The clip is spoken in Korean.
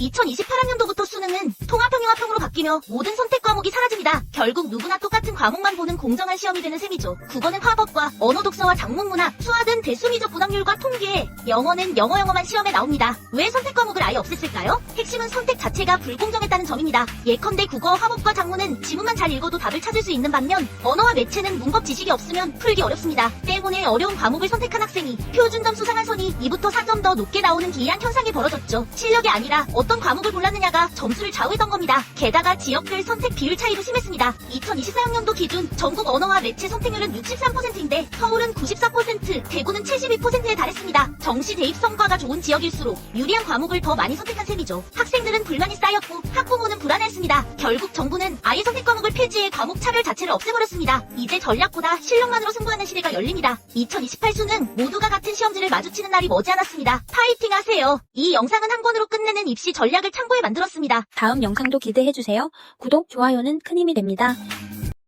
2028학년도부터 수능은 통합형융합형으로 바뀌며 모든 선택 과목이 사라집니다. 결국 누구나 똑같은 과목만 보는 공정한 시험이 되는 셈이죠. 국어는 화법과 언어 독서와 작문 문학, 수학은 대수미적 분학률과 통계, 영어는 영어 영어만 시험에 나옵니다. 왜 선택 과목을 아예 없앴을까요? 핵심은 선택 자체가 불공정했다는 점입니다. 예컨대 국어, 화법과 작문은 지문만 잘 읽어도 답을 찾을 수 있는 반면 언어와 매체는 문법 지식이 없으면 풀기 어렵습니다. 때문에 어려운 과목을 선택한 학생이 표준점 수상한 선이 2부터 4점 더 높게 나오는 기이한 현상이 벌어졌죠. 실력이 아니라 어떤 과목을 골랐느냐가 점수를 좌우했던 겁니다. 게다가 지역별 선택 비율 차이도 심했습니다. 2024학년도 기준 전국 언어와 매체 선택률은 63%인데 서울은 94%, 대구는 72%에 달했습니다. 정시 대입 성과가 좋은 지역일수록 유리한 과목을 더 많이 선택한 셈이죠. 학생들은 불만이 쌓였고 학부모는 불안했습니다. 결국 정부는 아예 선택 과목을 폐지해 과목 차별 자체를 없애버렸습니다. 이제 전략보다 실력만으로 승부하는 시대가 열립니다. 2028 수능 모두가 같은 시험지를 마주치는 날이 머지않았습니다. 파이팅 하세요. 이 영상은 한 권으로 끝내는 입시 전략을 참고해 만들었습니다. 다음 영상도 기대해주세요. 구독, 좋아요는 큰 힘이 됩니다.